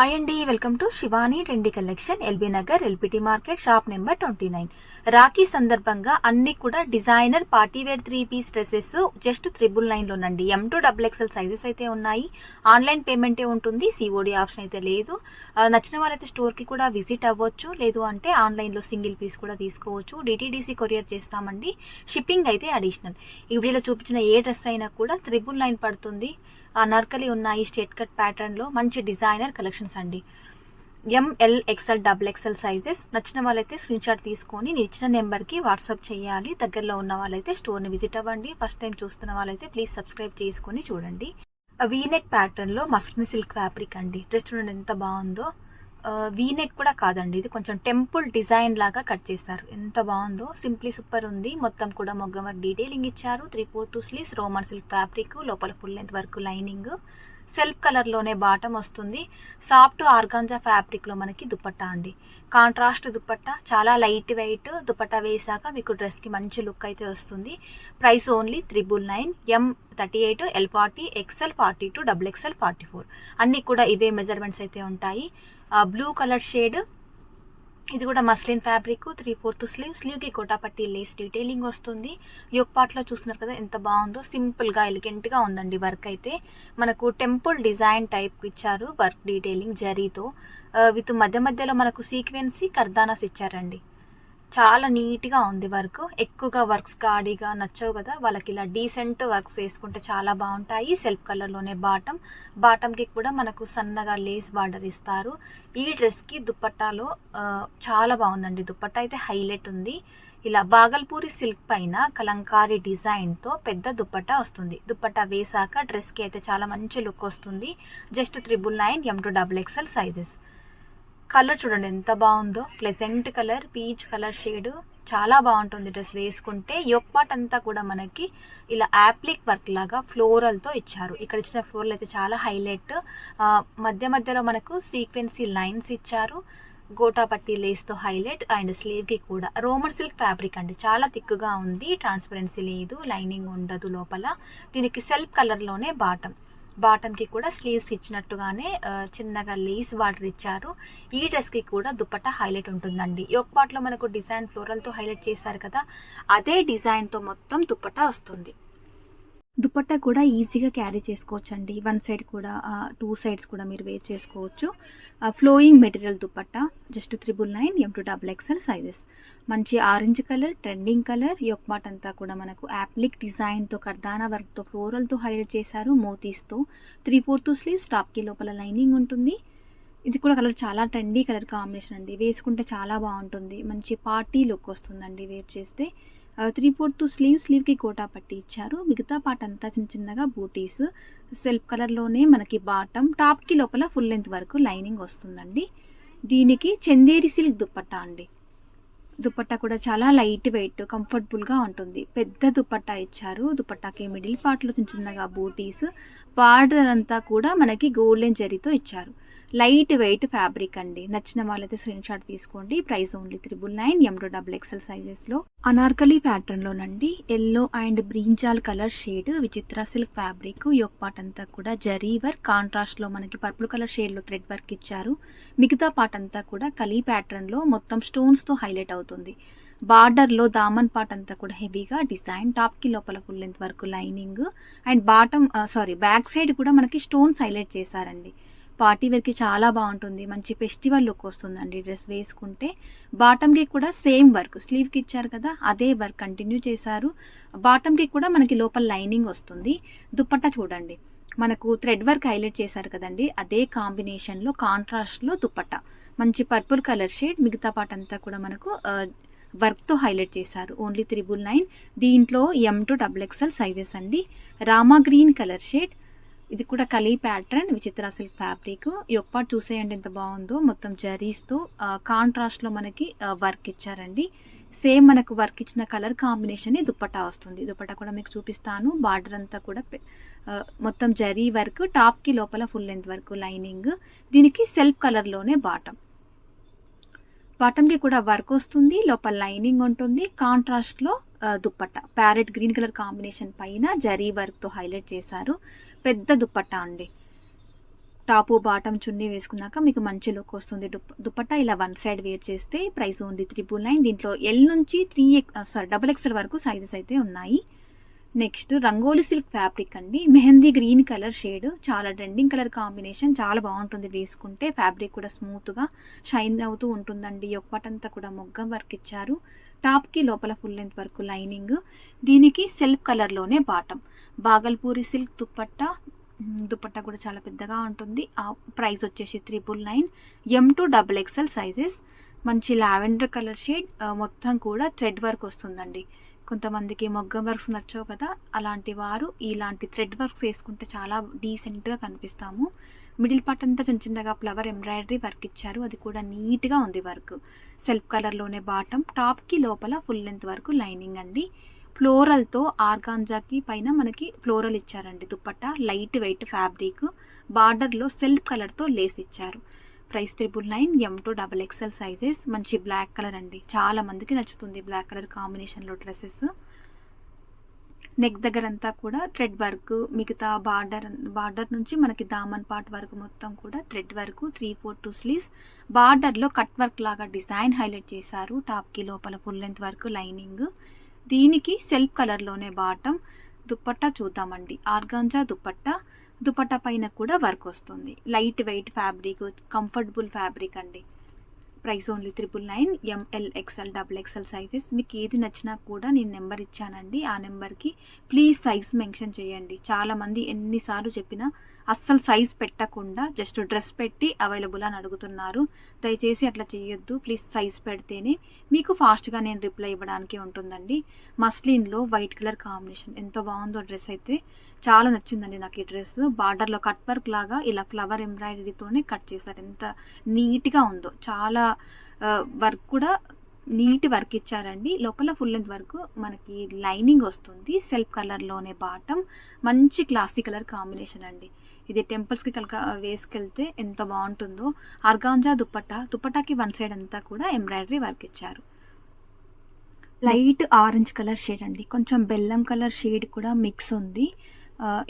Hi అండి welcome to Shivani trendy collection LB Nagar LPT market shop number twenty nine Rakhi సందర్భంగా అన్ని కూడా designer party wear three piece dresses just triple నైన్లోనండి M to double XL sizes అయితే ఉన్నాయి. Online పేమెంటే ఉంటుంది COD option అయితే లేదు. నచ్చిన వాళ్ళైతే స్టోర్కి కూడా విజిట్ అవ్వచ్చు. లేదు అంటే ఆన్లైన్లో సింగిల్ పీస్ కూడా తీసుకోవచ్చు. డిటీడీసీ కొరియర్ చేస్తామండి. షిప్పింగ్ అయితే అడిషనల్ ఈ వీడియోలో చూపించిన ఏ డ్రెస్ అయినా కూడా త్రిబుల్ నైన్ పడుతుంది. అనార్కలి ఉన్నాయి స్టేట్ కట్ ప్యాటర్న్లో మంచి డిజైనర్ కలెక్షన్స్ అండి. M L XL double XL sizes నచ్చిన వాళ్ళైతే స్క్రీన్ షాట్ తీసుకొని నేను ఇచ్చిన నెంబర్కి వాట్సాప్ చేయాలి. దగ్గరలో ఉన్న వాళ్ళైతే స్టోర్ని విజిట్ అవ్వండి. ఫస్ట్ టైం చూస్తున్న వాళ్ళైతే ప్లీజ్ సబ్స్క్రైబ్ చేసుకొని చూడండి. వీనెక్ ప్యాటర్న్లో మస్క్ని సిల్క్ ఫ్యాబ్రిక్ అండి. డ్రెస్ చూడండి ఎంత బాగుందో. వీనెక్ కూడా కాదండి. ఇది కొంచెం టెంపుల్ డిజైన్ లాగా కట్ చేశారు. ఎంత బాగుందో. సింప్లీ సూపర్ ఉంది. మొత్తం కూడా మొగ్గ వర్క్ డీటెయిలింగ్ ఇచ్చారు three fourth sleeves Roman silk fabric లోపల ఫుల్ లెంత్ వరకు లైనింగ్ సెల్ఫ్ కలర్లోనే బాటం వస్తుంది. సాఫ్ట్ ఆర్గాంజా ఫ్యాబ్రిక్లో మనకి దుపట్టా అండి. కాంట్రాస్ట్ దుపట్టా చాలా లైట్ వెయిట్ దుపట్టా వేసాక మీకు డ్రెస్కి మంచి లుక్ అయితే వస్తుంది. Price only triple nine M thirty eight L forty XL forty two double XL forty four అన్నీ కూడా ఇవే మెజర్మెంట్స్ అయితే ఉంటాయి. Blue colour shade. ఇది కూడా muslin fabric three fourth sleeve స్లీవ్కి కోటాపట్టి లేస్ డీటెయిలింగ్ వస్తుంది. యోక్ పార్ట్లో చూస్తున్నారు కదా ఎంత బాగుందో. సింపుల్గా ఎలిగెంట్గా ఉందండి వర్క్ అయితే. మనకు టెంపుల్ డిజైన్ టైప్ ఇచ్చారు వర్క్ డీటెయిలింగ్ జరీతో. విత్ మధ్య మధ్యలో మనకు సీక్వెన్సీ కర్దానాస్ ఇచ్చారండి. చాలా నీట్గా ఉంది వర్క్. ఎక్కువగా వర్క్స్ గాడిగా నచ్చవు కదా. వాళ్ళకి ఇలా డీసెంట్ వర్క్స్ వేసుకుంటే చాలా బాగుంటాయి. సెల్ఫ్ కలర్లోనే బాటమ్ బాటమ్కి కూడా మనకు సన్నగా లేస్ బార్డర్ ఇస్తారు. ఈ డ్రెస్కి దుప్పట్టాలో చాలా బాగుందండి. దుప్పట్టా అయితే హైలైట్ ఉంది. ఇలా బాగల్పూరి సిల్క్ పైన కలంకారీ డిజైన్తో పెద్ద దుప్పట్టా వస్తుంది. దుప్పట్టా వేసాక డ్రెస్కి అయితే చాలా మంచి లుక్ వస్తుంది. Just triple nine M to double XL sizes colour చూడండి ఎంత బాగుందో. Pleasant colour peach colour shade చాలా బాగుంటుంది డ్రెస్ వేసుకుంటే. యోక్ పార్ట్ అంతా కూడా మనకి ఇలా యాప్లిక్ వర్క్ లాగా ఫ్లోరల్తో ఇచ్చారు. ఇక్కడ ఇచ్చిన ఫ్లోరల్ అయితే చాలా హైలైట్ మధ్య మధ్యలో మనకు సీక్వెన్సీ లైన్స్ ఇచ్చారు. గోటాపట్టి లేస్తో హైలైట్ అండ్ స్లీవ్కి కూడా. రోమన్ సిల్క్ ఫ్యాబ్రిక్ అండి. చాలా థిక్గా ఉంది. ట్రాన్స్పరెన్సీ లేదు. లైనింగ్ ఉండదు లోపల. దీనికి సెల్ఫ్ కలర్లోనే బాటమ్ బాటమ్కి కూడా స్లీవ్స్ ఇచ్చినట్టుగానే చిన్నగా లేస్ బార్డర్ ఇచ్చారు. ఈ డ్రెస్కి కూడా దుపట్టా హైలైట్ ఉంటుందండి. యోక్ పార్ట్లో మనకు డిజైన్ ఫ్లోరల్తో హైలైట్ చేశారు కదా అదే డిజైన్తో మొత్తం దుప్పట వస్తుంది. దుపట్టా కూడా ఈజీగా క్యారీ చేసుకోవచ్చు అండి వన్ సైడ్ కూడా టూ సైడ్స్ కూడా మీరు వేర్ చేసుకోవచ్చు. Flowing material dupatta just triple nine M to double XL sizes మంచి ఆరెంజ్ కలర్ ట్రెండింగ్ కలర్ యొక్మాట్ అంతా కూడా మనకు యాప్లిక్ డిజైన్తో కర్దానా వర్క్తో ఫ్లోరల్తో హైలైట్ చేశారు మోతీస్తో త్రీ ఫోర్త్ స్లీవ్స్ టాప్కి లోపల లైనింగ్ ఉంటుంది. ఇది కూడా కలర్ చాలా ట్రెండీ కలర్ కాంబినేషన్ అండి. వేసుకుంటే చాలా బాగుంటుంది. మంచి పార్టీ లుక్ వస్తుందండి వేర్ చేస్తే. త్రీ ఫోర్త్ స్లీవ్ స్లీవ్కి కోటా పట్టి ఇచ్చారు. మిగతా పార్ట్ అంతా చిన్న చిన్నగా బూటీస్. సెల్ఫ్ కలర్లోనే మనకి బాటమ్ టాప్కి లోపల ఫుల్ లెంత్ వరకు లైనింగ్ వస్తుందండి. దీనికి చందేరి సిల్క్ దుప్పట్టా అండి. దుపట్టా కూడా చాలా లైట్ వెయిట్ కంఫర్టబుల్గా ఉంటుంది. పెద్ద దుపట్టా ఇచ్చారు. దుపట్టాకి మిడిల్ పార్ట్లో చిన్న చిన్నగా బూటీస్. బార్డర్ అంతా కూడా మనకి గోల్డెన్ జరీతో ఇచ్చారు. లైట్ వెయిట్ ఫ్యాబ్రిక్ అండి. నచ్చిన వాళ్ళైతే స్క్రీన్ షాట్ తీసుకోండి. Price only triple nine M double XL సైజెస్లో Anarkali ప్యాటర్న్లోనండి yellow and brinjal colour shade Vichitra silk fabric. Yoke part అంతా కూడా జరీ వర్క్. కాంట్రాస్ట్లో మనకి పర్పుల్ కలర్ షేడ్లో థ్రెడ్ వర్క్ ఇచ్చారు. మిగతా పార్ట్ అంతా కూడా కలీ ప్యాటర్న్లో మొత్తం స్టోన్స్తో హైలైట్ అవుతుంది. బార్డర్లో దామన్ పార్ట్ అంతా కూడా హెవీగా డిజైన్. టాప్కి లోపల ఫుల్ లెంత్ వరకు lining. And bottom sorry back side కూడా మనకి స్టోన్స్ హైలైట్ చేశారండి. పార్టీ వేర్కి చాలా బాగుంటుంది. మంచి ఫెస్టివల్ లుక్ వస్తుందండి. డ్రెస్ వేసుకుంటే బాటమ్కి కూడా సేమ్ వర్క్. స్లీవ్కి ఇచ్చారు కదా అదే వర్క్ కంటిన్యూ చేశారు. బాటమ్కి కూడా మనకి లోపల లైనింగ్ వస్తుంది. దుప్పట్టా చూడండి. మనకు థ్రెడ్ వర్క్ హైలైట్ చేశారు కదండి. అదే కాంబినేషన్లో కాంట్రాస్ట్లో దుప్పట్టా. మంచి పర్పుల్ కలర్ షేడ్ మిగతా పాట అంతా కూడా మనకు వర్క్తో హైలైట్ చేశారు. Only triple nine. దీంట్లో M to double XL sizes అండి. Rama green colour shade. ఇది కూడా కలీ ప్యాటర్న్ విచిత్ర సిల్క్ ఫ్యాబ్రిక్. ఈ ఒక్క పార్ట్ చూసేయండి ఎంత బాగుందో. మొత్తం జరీస్తో కాంట్రాస్ట్లో మనకి వర్క్ ఇచ్చారండి. సేమ్ మనకు వర్క్ ఇచ్చిన కలర్ కాంబినేషన్ దుప్పట్టా వస్తుంది. దుప్పటా కూడా మీకు చూపిస్తాను. బార్డర్ అంతా కూడా మొత్తం జరీ వర్క్ టాప్కి లోపల ఫుల్ లెంత్ వరకు లైనింగ్. దీనికి సెల్ఫ్ కలర్లోనే బాటమ్. బాటమ్కి కూడా వర్క్ వస్తుంది లోపల లైనింగ్ ఉంటుంది కాంట్రాస్ట్లో dupatta parrot green colour combination పైన జరీ వర్క్తో హైలైట్ చేశారు. పెద్ద దుప్పట్టా అండి. టాపు బాటమ్ చున్నీ వేసుకున్నాక మీకు మంచి లుక్ వస్తుంది. దుప్పట్టా ఇలా వన్ సైడ్ వేర్ చేస్తే ప్రైస్ ఓన్లీ త్రిబుల్ నైన్. దీంట్లో ఎల్ నుంచి three X sorry double XL వరకు సైజెస్ అయితే ఉన్నాయి. నెక్స్ట్ రంగోలి సిల్క్ ఫ్యాబ్రిక్ అండి. Mehndi green colour shade. చాలా ట్రెండింగ్ కలర్ కాంబినేషన్. చాలా బాగుంటుంది వేసుకుంటే. ఫ్యాబ్రిక్ కూడా స్మూత్గా షైన్ అవుతూ ఉంటుందండి. ఒక్కటంతా కూడా మొగ్గం వర్క్ ఇచ్చారు. టాప్కి లోపల ఫుల్ లెంత్ వరకు లైనింగ్. దీనికి సెల్ఫ్ కలర్లోనే బాటమ్ బాగల్పూరి సిల్క్ దుప్పట్టా దుప్పట్ట దుపట్టా కూడా చాలా పెద్దగా ఉంటుంది. ఆ ప్రైస్ వచ్చేసి triple nine M to double XL sizes. మంచి లావెండర్ కలర్ షేడ్ మొత్తం కూడా థ్రెడ్ వర్క్ వస్తుందండి. కొంతమందికి మొగ్గం వర్క్స్ నచ్చవు కదా అలాంటి వారు ఇలాంటి థ్రెడ్ వర్క్స్ వేసుకుంటే చాలా డీసెంట్గా కనిపిస్తాము. మిడిల్ పార్ట్ అంతా చిన్న చిన్నగా ఫ్లవర్ ఎంబ్రాయిడరీ వర్క్ ఇచ్చారు. అది కూడా నీట్గా ఉంది వర్క్. సెల్ఫ్ కలర్లోనే బాటమ్. టాప్కి లోపల ఫుల్ లెంత్ వరకు లైనింగ్ అండి. ఫ్లోరల్తో ఆర్గాంజాకి పైన మనకి ఫ్లోరల్ ఇచ్చారండి దుప్పట్టా. Light weight fabric. బార్డర్లో సెల్ఫ్ కలర్తో లేస్ ఇచ్చారు. Price triple nine M to double XL sizes. మంచి బ్లాక్ కలర్ అండి. చాలా మందికి నచ్చుతుంది బ్లాక్ కలర్ కాంబినేషన్లో డ్రెస్సెస్. నెక్ దగ్గర అంతా కూడా థ్రెడ్ వర్క్ మిగతా బార్డర్ బార్డర్ నుంచి మనకి దామన్ పార్ట్ వరకు మొత్తం కూడా thread work three fourth sleeves బార్డర్లో కట్ వర్క్ లాగా డిజైన్ హైలైట్ చేశారు టాప్కి లోపల ఫుల్ లెంత్ వరకు లైనింగ్ దీనికి సెల్ఫ్ కలర్లోనే బాటం దుప్పట్టా చూద్దామండి. ఆర్గాంజా దుప్పట్టా దుపట్టా పైన కూడా వర్క్ వస్తుంది. Light weight fabric comfortable fabric అండి. Price only triple nine M L XL double XL sizes మీకు ఏది నచ్చినా కూడా నేను నెంబర్ ఇచ్చానండి. ఆ నెంబర్కి ప్లీజ్ సైజ్ మెన్షన్ చేయండి. చాలామంది ఎన్నిసార్లు చెప్పినా అస్సలు సైజ్ పెట్టకుండా జస్ట్ డ్రెస్ పెట్టి అవైలబుల్ అని అడుగుతున్నారు. దయచేసి అట్లా చేయొద్దు. ప్లీజ్ సైజ్ పెడితేనే మీకు ఫాస్ట్గా నేను రిప్లై ఇవ్వడానికి ఉంటుందండి. మస్లిన్లో వైట్ కలర్ కాంబినేషన్ ఎంత బాగుందో డ్రెస్ అయితే చాలా నచ్చిందండి నాకు ఈ డ్రెస్. బార్డర్లో కట్ వర్క్ లాగా ఇలా ఫ్లవర్ ఎంబ్రాయిడరీతోనే కట్ చేశారు. ఎంత నీట్గా ఉందో. చాలా వర్క్ కూడా నీట్ వర్క్ ఇచ్చారండి. లోపల ఫుల్ లెంత్ వర్క్ మనకి లైనింగ్ వస్తుంది. సెల్ఫ్ కలర్లోనే బాటం మంచి క్లాసీ కలర్ కాంబినేషన్ అండి. ఇది టెంపుల్స్కి కనుక వేసుకెళ్తే ఎంత బాగుంటుందో. అర్గాంజా దుప్పట్టా. దుప్పటాకి వన్ సైడ్ అంతా కూడా ఎంబ్రాయిడరీ వర్క్ ఇచ్చారు. లైట్ ఆరెంజ్ కలర్ షేడ్ అండి. కొంచెం బెల్లం కలర్ షేడ్ కూడా మిక్స్ ఉంది.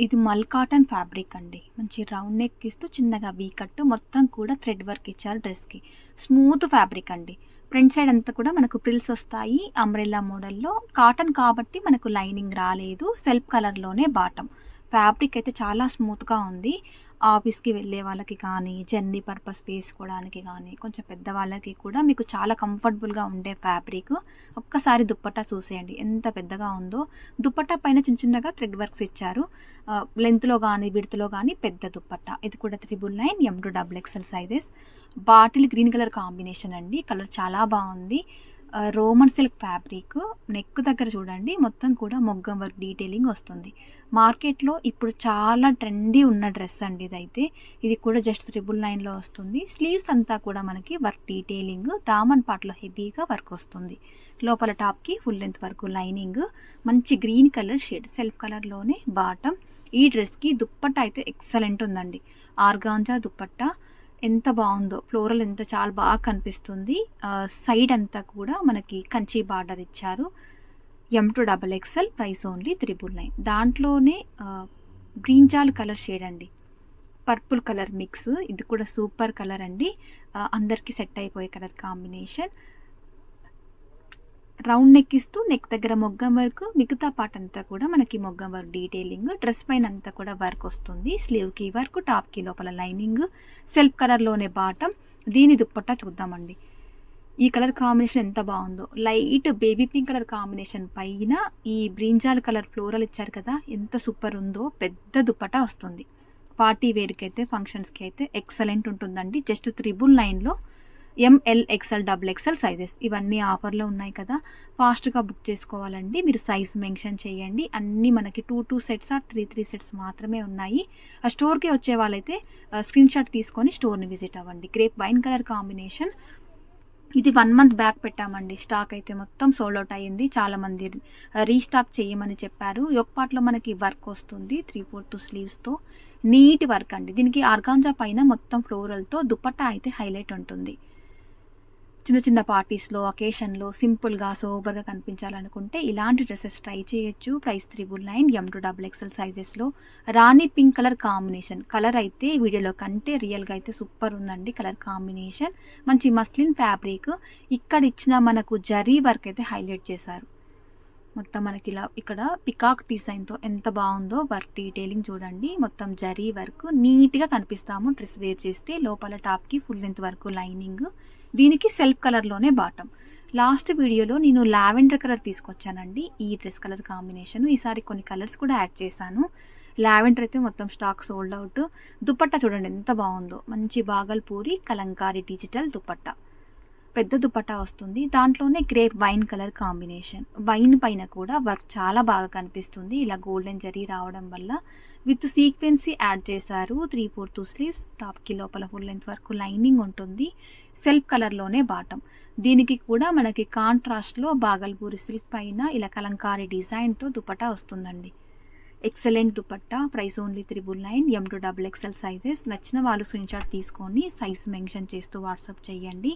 ఇది మల్ కాటన్ ఫ్యాబ్రిక్ అండి. మంచి రౌండ్ నెక్ ఇస్తూ చిన్నగా వీ కట్ మొత్తం కూడా థ్రెడ్ వర్క్ ఇచ్చారు డ్రెస్కి స్మూత్ ఫ్యాబ్రిక్ అండి. ఫ్రంట్ సైడ్ అంతా కూడా మనకు ప్రిల్స్ వస్తాయి. అంబ్రెల్లా మోడల్లో కాటన్ కాబట్టి మనకు లైనింగ్ రాలేదు. సెల్ఫ్ కలర్లోనే బాటమ్ ఫ్యాబ్రిక్ అయితే చాలా స్మూత్గా ఉంది. ఆఫీస్కి వెళ్ళే వాళ్ళకి కానీ జర్నీ పర్పస్ వేసుకోవడానికి కానీ కొంచెం పెద్దవాళ్ళకి కూడా మీకు చాలా కంఫర్టబుల్గా ఉండే ఫ్యాబ్రిక్ ఒక్కసారి దుప్పట్టా చూసేయండి. ఎంత పెద్దగా ఉందో. దుప్పట్టా పైన చిన్న చిన్నగా థ్రెడ్ వర్క్స్ ఇచ్చారు. లెంత్లో కానీ విడుతులో కానీ పెద్ద దుప్పట్టా ఇది కూడా triple nine M to double XL sizes. Bottle green colour combination అండి. కలర్ చాలా బాగుంది. రోమన్ సిల్క్ ఫ్యాబ్రిక్ నెక్ దగ్గర చూడండి మొత్తం కూడా మొగ్గం వర్క్ డీటెయిలింగ్ వస్తుంది. మార్కెట్లో ఇప్పుడు చాలా ట్రెండీ ఉన్న డ్రెస్ అండి ఇదైతే. ఇది కూడా జస్ట్ త్రిబుల్ నైన్లో వస్తుంది. స్లీవ్స్ అంతా కూడా మనకి వర్క్ డీటెయిలింగ్ దామన్ పాటలో హెవీగా వర్క్ వస్తుంది. లోపల టాప్కి ఫుల్ లెంత్ వరకు లైనింగ్ మంచి గ్రీన్ కలర్ షేడ్ సెల్ఫ్ కలర్లోనే బాటమ్. ఈ డ్రెస్కి దుప్పట్ట అయితే ఎక్సలెంట్ ఉందండి. ఆర్గాంజా దుప్పట్టా ఎంత బాగుందో ఫ్లోరల్ ఎంత చాలా బాగా కనిపిస్తుంది. సైడ్ అంతా కూడా మనకి కంచి బార్డర్ ఇచ్చారు. M to double XL price only triple nine దాంట్లోనే జాల్ కలర్ షేడ్ అండి. పర్పుల్ కలర్ మిక్స్ ఇది కూడా సూపర్ కలర్ అండి. అందరికీ సెట్ అయిపోయే కలర్ కాంబినేషన్ రౌండ్ నెక్ ఇస్తూ నెక్ దగ్గర మొగ్గం వర్క్ మిగతా పార్ట్ అంతా కూడా మనకి మొగ్గం వర్క్ డీటెయిలింగ్ డ్రెస్ పైన అంతా కూడా వర్క్ వస్తుంది. స్లీవ్కి వర్క్ టాప్కి లోపల లైనింగ్ సెల్ఫ్ కలర్లోనే బాటం దీని దుప్పట్టా చూద్దామండి. ఈ కలర్ కాంబినేషన్ ఎంత బాగుందో. Light baby pink colour combination పైన ఈ బ్రింజాల్ కలర్ ఫ్లోరల్ ఇచ్చారు కదా ఎంత సూపర్ ఉందో పెద్ద దుప్పట వస్తుంది. పార్టీ వేర్కి అయితే ఫంక్షన్స్కి అయితే ఎక్సలెంట్ ఉంటుందండి. జస్ట్ త్రిబుల్ నైన్లో M L XL double XL sizes ఇవన్నీ ఆఫర్లో ఉన్నాయి కదా. ఫాస్ట్గా బుక్ చేసుకోవాలండి. మీరు సైజ్ మెన్షన్ చేయండి. అన్నీ మనకి two two sets or three three sets మాత్రమే ఉన్నాయి. ఆ స్టోర్కి వచ్చే వాళ్ళైతే స్క్రీన్ షాట్ తీసుకొని స్టోర్ని విజిట్ అవ్వండి. Grape wine colour combination. ఇది వన్ మంత్ బ్యాక్ పెట్టామండి. స్టాక్ అయితే మొత్తం సోల్డ్ అవుట్ అయ్యింది. చాలామంది రీస్టాక్ చేయమని చెప్పారు. యొక్క మనకి వర్క్ వస్తుంది. త్రీ ఫోర్త్ స్లీవ్స్తో. నీట్ వర్క్ అండి. దీనికి ఆర్గాంజా పైన మొత్తం ఫ్లోరల్తో దుపట్టా అయితే హైలైట్ ఉంటుంది. చిన్న చిన్న పార్టీస్లో అకేషన్లో సింపుల్గా సోబర్గా కనిపించాలనుకుంటే ఇలాంటి డ్రెస్సెస్ ట్రై చేయొచ్చు. Price triple nine M to double XL సైజెస్లో. Rani pink colour combination. Colour అయితే వీడియోలో కంటే రియల్గా అయితే సూపర్ ఉందండి కలర్ కాంబినేషన్. మంచి మస్లిన్ ఫ్యాబ్రిక్. ఇక్కడ ఇచ్చిన మనకు జరీ వర్క్ అయితే హైలైట్ చేశారు. మొత్తం మనకి ఇలా ఇక్కడ పికాక్ డిజైన్తో ఎంత బాగుందో వర్క్ డీటెయిలింగ్ చూడండి. మొత్తం జరీ వర్క్ నీట్గా కనిపిస్తాము. డ్రెస్ వేర్ చేస్తే లోపల టాప్కి ఫుల్ లెంత్ వరకు లైనింగ్ దీనికి సెల్ఫ్ కలర్లోనే బాటం లాస్ట్ వీడియోలో నేను లావెండర్ కలర్ తీసుకొచ్చానండి. ఈ డ్రెస్ కలర్ కాంబినేషన్ ఈసారి కొన్ని కలర్స్ కూడా యాడ్ చేశాను. లావెండర్ అయితే మొత్తం స్టాక్ సోల్డ్ అవుట్ దుపట్టా చూడండి ఎంత బాగుందో. మంచి బాగల్పూరి కలంకారీ డిజిటల్ దుపట్టా. పెద్ద దుపట్టా వస్తుంది. దాంట్లోనే grape wine colour combination. Wine పైన కూడా వర్క్ చాలా బాగా కనిపిస్తుంది. ఇలా గోల్డెన్ జరీ రావడం వల్ల విత్ సీక్వెన్సీ యాడ్ చేశారు. త్రీ ఫోర్ టూ స్లీవ్స్ టాప్కి లోపల ఫుల్ లెంత్ వరకు లైనింగ్ ఉంటుంది. సెల్ఫ్ కలర్లోనే బాటం దీనికి కూడా మనకి కాంట్రాస్ట్లో బాగల్పూరి సిల్క్ పైన ఇలా కలంకారీ డిజైన్తో దుపట్టా వస్తుందండి. Excellent dupatta price only triple nine M to double XL sizes. నచ్చిన వాళ్ళు స్క్రీన్షాట్ తీసుకొని సైజ్ మెన్షన్ చేస్తూ వాట్సాప్ చేయండి.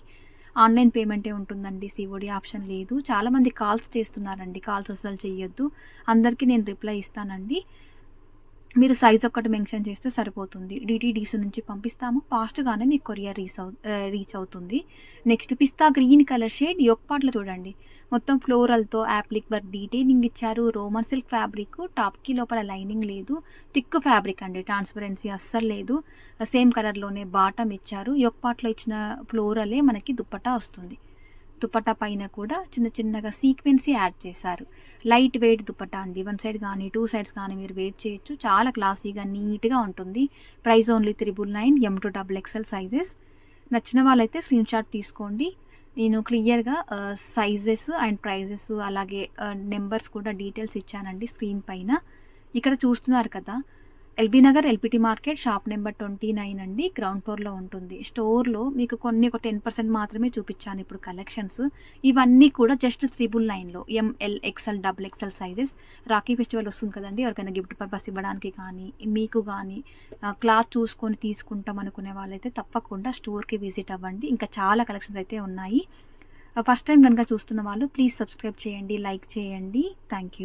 ఆన్లైన్ పేమెంటే ఉంటుందండి సిఓడి ఆప్షన్ లేదు. చాలామంది కాల్స్ చేస్తున్నారండి కాల్స్ అసలు చేయొద్దు అందరికీ నేను రిప్లై ఇస్తానండి. మీరు సైజ్ ఒక్కటి మెన్షన్ చేస్తే సరిపోతుంది. డిటీడీసీ నుంచి పంపిస్తాము. ఫాస్ట్గానే మీకు కొరియర్ రీచ్ అవు రీచ్ అవుతుంది. నెక్స్ట్ పిస్తా గ్రీన్ కలర్ షేడ్ యొక్పాట్లో చూడండి. మొత్తం ఫ్లోరల్తో యాప్లిక్ వర్క్ డీటెయిలింగ్ ఇచ్చారు. రోమన్ సిల్క్ ఫ్యాబ్రిక్ టాప్కి లోపల లైనింగ్ లేదు. థిక్ ఫ్యాబ్రిక్ అండి ట్రాన్స్పరెన్సీ అస్సలు లేదు. సేమ్ కలర్లోనే బాటమ్ ఇచ్చారు. యొక్పాట్లో ఇచ్చిన ఫ్లోరలే మనకి దుప్పటా వస్తుంది. దుప్పటా పైన కూడా చిన్న చిన్నగా సీక్వెన్సీ యాడ్ చేశారు. లైట్ వెయిట్ దుపట్టా అండి. వన్ సైడ్ కానీ టూ సైడ్స్ కానీ మీరు వెయిట్ చేయొచ్చు. చాలా క్లాసీగా నీట్గా ఉంటుంది. Price only triple nine M to double XL sizes. నచ్చిన వాళ్ళైతే స్క్రీన్ షాట్ తీసుకోండి. నేను క్లియర్గా సైజెస్ అండ్ ప్రైజెస్ అలాగే నెంబర్స్ కూడా డీటెయిల్స్ ఇచ్చానండి స్క్రీన్ పైన. ఇక్కడ చూస్తున్నారు కదా L B Nagar L P T market shop number twenty nine అండి. గ్రౌండ్ ఫ్లోర్లో ఉంటుంది. స్టోర్లో మీకు కొన్ని ఒక టెన్ పర్సెంట్ మాత్రమే చూపించాను ఇప్పుడు కలెక్షన్స్. ఇవన్నీ కూడా జస్ట్ త్రిబుల్ నైన్లో. M L XL double XL sizes Rakhi festival వస్తుంది కదండి. ఎవరికైనా గిఫ్ట్ పర్పస్ ఇవ్వడానికి కానీ మీకు కానీ క్లాత్ చూసుకొని తీసుకుంటాం అనుకునే వాళ్ళైతే తప్పకుండా స్టోర్కి విజిట్ అవ్వండి. ఇంకా చాలా కలెక్షన్స్ అయితే ఉన్నాయి. ఫస్ట్ టైం కనుక చూస్తున్న వాళ్ళు ప్లీజ్ సబ్స్క్రైబ్ చేయండి లైక్ చేయండి. Thank you